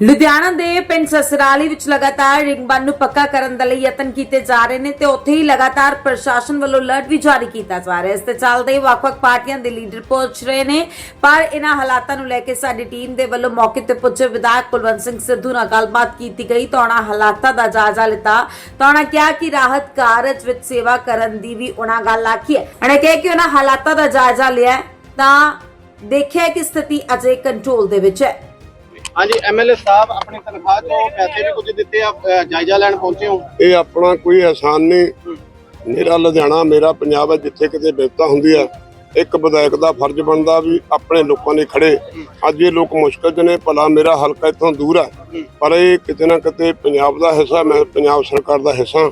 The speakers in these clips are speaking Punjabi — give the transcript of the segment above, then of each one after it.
ਲੁਧਿਆਣਾ ਦੇ ਪਿੰਡ ਸਸਰਾਲੀ ਵਿੱਚ ਲਗਾਤਾਰ ਰਿੰਗ ਬੰਨ ਨੂੰ ਪੱਕਾ ਕਰਨ ਦੇ ਲਈ ਯਤਨ ਕੀਤੇ ਜਾ ਰਹੇ ਨੇ ਤੇ ਉੱਥੇ ਹੀ ਲਗਾਤਾਰ ਪ੍ਰਸ਼ਾਸਨ ਵੱਲੋਂ ਅਲਰਟ ਵੀ ਜਾਰੀ ਕੀਤਾ ਜਾ ਰਿਹਾ ਹੈ। ਇਸ ਤੇ ਚੱਲਦੇ ਵੱਖ-ਵੱਖ ਪਾਰਟੀਆਂ ਦੇ ਲੀਡਰ ਪਹੁੰਚ ਰਹੇ ਨੇ, ਪਰ ਇਹਨਾਂ ਹਾਲਾਤਾਂ ਨੂੰ ਲੈ ਕੇ ਸਾਡੀ ਟੀਮ ਦੇ ਵੱਲੋਂ ਮੌਕੇ ਤੇ ਪੁੱਜੇ ਵਿਧਾਇਕ ਕੁਲਵੰਤ ਸਿੰਘ ਸਿੱਧੂ ਨਾਲ ਗੱਲਬਾਤ ਕੀਤੀ ਗਈ। ਤਾਂ ਉਹਨਾਂ ਹਾਲਾਤਾਂ ਦਾ ਜਾਇਜ਼ਾ ਲਿੱਤਾ। ਤਾਂ ਉਹਨਾਂ ਕਿਹਾ ਕਿ ਰਾਹਤ ਕਾਰਜ ਵਿੱਚ ਸੇਵਾ ਕਰਨ ਦੀ ਵੀ ਉਹਨਾਂ ਗੱਲ ਆਖੀ ਹੈ। ਉਹਨਾਂ ਕਿਹਾ ਕਿ ਉਹਨਾਂ ਹਾਲਾਤਾਂ ਦਾ ਜਾਇਜ਼ਾ ਲਿਆ ਤਾਂ ਦੇਖਿਆ ਕਿ ਸਥਿਤੀ ਅਜੇ ਕੰਟਰੋਲ ਦੇ ਵਿੱਚ ਹੈ। ਹਾਂਜੀ ਐਮਐਲਏ ਸਾਹਿਬ ਆਪਣੀ ਤਨਖਾਹ ਚੋਂ ਪੈਸੇ ਵੀ ਕੁਝ ਦਿੱਤੇ ਆ ਅ, ਜਾਇਜ਼ਾ ਲੈਣ ਪਹੁੰਚੇ ਹੋ? ਇਹ ਆਪਣਾ ਕੋਈ ਆਸਾਨ ਨਹੀਂ। ਮੇਰਾ ਲੁਧਿਆਣਾ ਮੇਰਾ ਪੰਜਾਬ ਹੈ ਜਿੱਥੇ ਕਿਤੇ ਬਿਪਤਾ ਹੁੰਦੀ ਹੈ ਇੱਕ ਵਿਧਾਇਕ ਦਾ ਫਰਜ਼ ਬਣਦਾ ਵੀ ਆਪਣੇ ਲੋਕਾਂ ਲਈ ਖੜੇ। ਅੱਜ ਇਹ ਲੋਕ ਮੁਸ਼ਕਲ 'ਚ ਨੇ ਭਲਾ ਮੇਰਾ ਹਲਕਾ ਇੱਥੋਂ ਦੂਰ ਹੈ ਪਰ ਇਹ ਕਿਤੇ ਨਾ ਕਿਤੇ ਪੰਜਾਬ ਦਾ ਹਿੱਸਾ ਮੈਂ ਪੰਜਾਬ ਸਰਕਾਰ ਦਾ ਹਿੱਸਾ।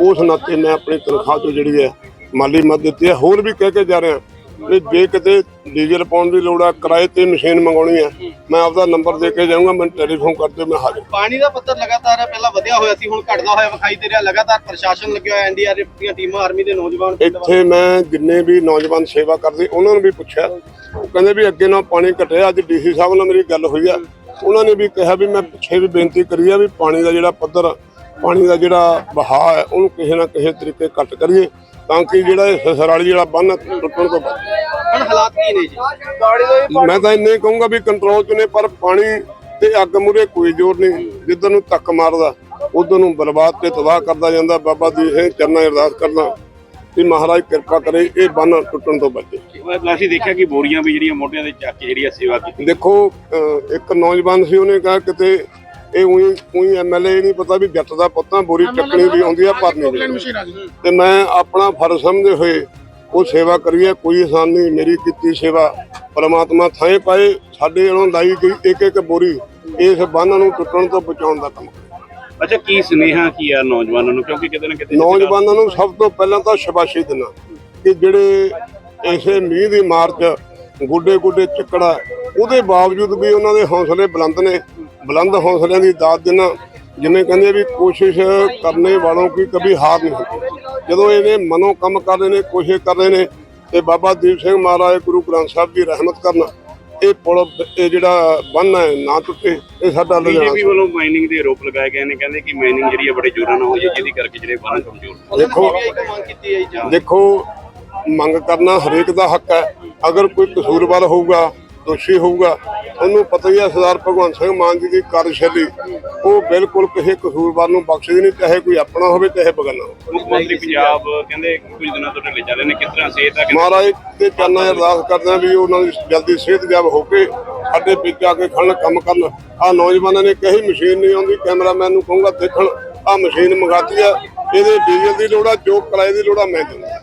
ਉਸ ਨਾਤੇ ਮੈਂ ਆਪਣੀ ਤਨਖਾਹ ਤੋਂ ਜਿਹੜੀ ਹੈ ਮਾਲੀ ਮਦਦ ਦਿੱਤੀ ਹੈ। ਹੋਰ ਵੀ ਕਹਿ ਕੇ ਜਾ ਰਿਹਾ ਵੀ ਜੇ ਕਿਤੇ ਡੀਜ਼ਲ ਪਾਉਣ ਦੀ ਲੋੜ ਆ ਕਿਰਾਏ ਤੇ ਮਸ਼ੀਨ ਮੰਗਾਉਣੀ ਹੈ ਮੈਂ ਆਪਦਾ ਨੰਬਰ ਦੇ ਕੇ ਜਾਊਂਗਾ ਮੈਨੂੰ ਟੈਲੀਫੋਨ ਕਰ ਦਿਓ ਮੈਂ ਹਾਜ਼ਰ ਪਾਣੀ ਦਾ ਪੱਧਰ ਲਗਾਤਾਰ ਪਹਿਲਾਂ ਵਧਿਆ ਹੋਇਆ ਸੀ ਹੁਣ ਘਟਦਾ ਹੋਇਆ ਵਿਖਾਈ ਦੇ ਰਿਹਾ। ਲਗਾਤਾਰ ਪ੍ਰਸ਼ਾਸਨ ਲੱਗਿਆ ਹੋਇਆ ਐਨਡੀਆਰਐਫ ਦੀਆਂ ਟੀਮਾਂ ਆਰਮੀ ਦੇ ਨੌਜਵਾਨ ਇੱਥੇ ਮੈਂ ਜਿੰਨੇ ਵੀ ਨੌਜਵਾਨ ਸੇਵਾ ਕਰਦੇ ਉਹਨਾਂ ਨੂੰ ਵੀ ਪੁੱਛਿਆ। ਉਹ ਕਹਿੰਦੇ ਵੀ ਅੱਗੇ ਨਾਲ ਪਾਣੀ ਘਟਿਆ ਅੱਜ ਡੀਸੀ ਸਾਹਿਬ ਨਾਲ ਮੇਰੀ ਗੱਲ ਹੋਈ ਆ। ਉਹਨਾਂ ਨੇ ਵੀ ਕਿਹਾ ਵੀ ਮੈਂ ਪਿੱਛੇ ਵੀ ਬੇਨਤੀ ਕਰੀ ਆ ਵੀ ਪਾਣੀ ਦਾ ਜਿਹੜਾ ਪੱਧਰ ਆ, ਪਾਣੀ ਦਾ ਜਿਹੜਾ ਵਹਾਅ ਹੈ ਉਹਨੂੰ ਕਿਸੇ ਨਾ ਕਿਸੇ ਤਰੀਕੇ ਘੱਟ ਕਰੀਏ। ਤਾਂ ਕਿ ਜਿਹੜਾ ਇਹ ਸਸਰਾਲੀ ਜਿਹੜਾ ਬੰਨ ਟੁੱਟਣ ਤੋਂ ਬਚੇ ਹੁਣ ਹਾਲਾਤ ਕੀ ਨੇ ਜੀ? ਮੈਂ ਤਾਂ ਇੰਨੇ ਕਹੂੰਗਾ ਵੀ ਕੰਟਰੋਲ ਚ ਨੇ ਪਰ ਪਾਣੀ ਤੇ ਅੱਗ ਮੂਰੇ ਕੋਈ ਜ਼ੋਰ ਨਹੀਂ। ਜਿੱਧਰ ਨੂੰ ਧੱਕ ਮਾਰਦਾ ਉਧਰ ਨੂੰ ਬਰਬਾਦ ਤੇ ਤਬਾਹ ਕਰਦਾ ਜਾਂਦਾ। ਬਾਬਾ ਦੀ ਇਹ ਚਰਨਾਂ ਅਰਦਾਸ ਕਰਦਾ ਕਿ ਮਹਾਰਾਜ ਕਿਰਪਾ ਕਰੇ ਇਹ ਬੰਨ ਟੁੱਟਣ ਤੋਂ ਬਚੇ। ਅਸੀਂ ਦੇਖਿਆ ਕਿ ਬੋਰੀਆਂ ਵੀ ਜਿਹੜੀਆਂ ਮੋਢਿਆਂ ਦੇ ਚੱਕ ਕੇ ਜਿਹੜੀ ਆ ਸੇਵਾ ਕੀਤੀ। ਦੇਖੋ ਇੱਕ ਨੌਜਵਾਨ ਸੀ ਉਹਨੇ ਕਿਹਾ ਕਿਤੇ ਇਹ ਉਹੀ ਉਹੀ ਐਮਐਲਏ ਨਹੀਂ ਪਤਾ ਵੀ ਜੱਟ ਦਾ ਪੁੱਤਾਂ ਬੋਰੀ ਚੱਕਣੀ ਵੀ ਆਉਂਦੀ ਆ ਭਰਨੀ ਵੀ ਆਉਂਦੀ ਆ। ਤੇ ਮੈਂ ਆਪਣਾ ਫਰਜ਼ ਸਮਝਦੇ ਹੋਏ ਉਹ ਸੇਵਾ ਕਰੀਏ ਕੋਈ ਆਸਾਨ ਨਹੀਂ ਮੇਰੀ ਕੀਤੀ ਸੇਵਾ। ਪਰਮਾਤਮਾ ਥਾਂ ਪਾਏ ਸਾਡੇ ਵੱਲੋਂ ਲਾਈ ਗਈ ਇੱਕ ਇੱਕ ਬੋਰੀ ਇਸ ਬੰਨ ਨੂੰ ਟੁੱਟਣ ਤੋਂ ਬਚਾਉਣ ਦਾ ਕੰਮ। ਅੱਛਾ ਕੀ ਸੁਨੇਹਾ ਕੀ ਆ ਨੌਜਵਾਨਾਂ ਨੂੰ? ਕਿਉਂਕਿ ਕਿਤੇ ਨਾ ਕਿਤੇ ਨੌਜਵਾਨਾਂ ਨੂੰ ਸਭ ਤੋਂ ਪਹਿਲਾਂ ਤਾਂ ਸ਼ਾਬਾਸ਼ੀ ਦੇਣਾ ਕਿ ਜਿਹੜੇ ਇਸੇ ਮੀਂਹ ਦੀ ਮਾਰ 'ਚ ਗੁੱਡੇ ਗੁੱਡੇ ਚਿੱਕੜਾ ਉਹਦੇ ਬਾਵਜੂਦ ਵੀ ਉਹਨਾਂ ਦੇ ਹੌਸਲੇ ਬੁਲੰਦ ਨੇ ਬੁਲੰਦ ਹੌਸਲਿਆਂ ਦੀ ਦਾਤ ਦੇਣਾ ਜਿਵੇਂ ਕਹਿੰਦੇ ਵੀ ਕੋਸ਼ਿਸ਼ ਕਰਨੇ ਵਾਲੋਂ ਕੀ ਕभी ਹਾਰ ਨਹੀਂ ਹੁੰਦੀ। ਜਦੋਂ ਇਹਨੇ ਮਨੋਂ ਕੰਮ ਕਰ ਰਹੇ ਨੇ ਕੋਸ਼ਿਸ਼ ਕਰ ਰਹੇ ਨੇ ਤੇ ਬਾਬਾ ਦੀਪ ਸਿੰਘ ਮਹਾਰਾਜ ਗੁਰੂ ਗ੍ਰੰਥ ਸਾਹਿਬ ਦੀ ਰਹਿਮਤ ਕਰਨਾ ਇਹ ਪੁਲ ਇਹ ਜਿਹੜਾ ਬੰਨ ਹੈ ਨਾ ਟੁੱਟੇ ਇਹ ਸਾਡਾ ਲੁਧਿਆਣਾ ਬੀਜੇਪੀ ਵੱਲੋਂ ਮਾਈਨਿੰਗ ਦੇ ਆਰੋਪ ਲਗਾਏ ਗਏ ਨੇ ਕਹਿੰਦੇ ਕਿ ਮਾਈਨਿੰਗ ਜਿਹੜੀ ਆ ਬੜੇ ਜ਼ੋਰਾਂ ਨਾਲ ਹੋਈ ਹੈ ਜਿਹਦੀ ਕਰਕੇ ਜਿਹੜੇ ਬਾਹਰ ਕਮਜ਼ੋਰ ਦੇਖੋ ਇੱਕ ਮੰਗ ਕੀਤੀ ਹੈ ਜੀ ਜਾਂ ਦੇਖੋ ਮੰਗ ਕਰਨਾ ਹਰੇਕ ਦਾ ਹੱਕ ਹੈ। ਅਗਰ ਕੋਈ ਕਸੂਰਵਾਰ ਹੋਊਗਾ ਦੋਸ਼ੀ ਹੋਊਗਾ ਉਹਨੂੰ ਪਤਾ ਹੀ ਹੈ ਸਰਦਾਰ ਭਗਵੰਤ ਸਿੰਘ ਮਾਨ ਜੀ ਦੀ ਕਾਰਜਸ਼ੈਲੀ। ਉਹ ਬਿਲਕੁਲ ਕਿਸੇ ਕਸੂਰਵਾਰ ਨੂੰ ਬਖਸ਼ਦੀ ਨਹੀਂ ਚਾਹੇ ਕੋਈ ਆਪਣਾ ਹੋਵੇ ਚਾਹੇ ਬਗਾਨਾ ਮੁੱਖ ਮੰਤਰੀ ਪੰਜਾਬ ਕਹਿੰਦੇ ਕੁਝ ਦਿਨਾਂ ਤੋਂ ਢਿੱਲੇ ਚੱਲ ਰਹੇ ਨੇ। ਕਿਸ ਤਰ੍ਹਾਂ ਸਿਹਤ ਆ ਕਿ ਮਹਾਰਾਜ ਦੇ ਚਰਨਾਂ 'ਚ ਅਰਦਾਸ ਕਰਦੇ ਹਾਂ ਵੀ ਉਹਨਾਂ ਦੀ ਜਲਦੀ ਸਿਹਤਯਾਬ ਹੋ ਕੇ ਸਾਡੇ ਵਿੱਚ ਆ ਕੇ ਖੜਨ ਕੰਮ ਕਰਨ। ਆ ਨੌਜਵਾਨਾਂ ਨੇ ਕਹੀ ਮਸ਼ੀਨ ਨਹੀਂ ਆਉਂਦੀ ਕੈਮਰਾਮੈਨ ਨੂੰ ਕਹੂੰਗਾ ਦੇਖਣ ਆ ਮਸ਼ੀਨ ਮੰਗਾਤੀ ਆ ਇਹਦੇ ਡੀਜ਼ਲ ਦੀ ਲੋੜ ਆ ਜੋ ਕਿਰਾਏ ਦੀ ਲੋੜ ਆ ਮੈਂ ਦਿੰਦਾ।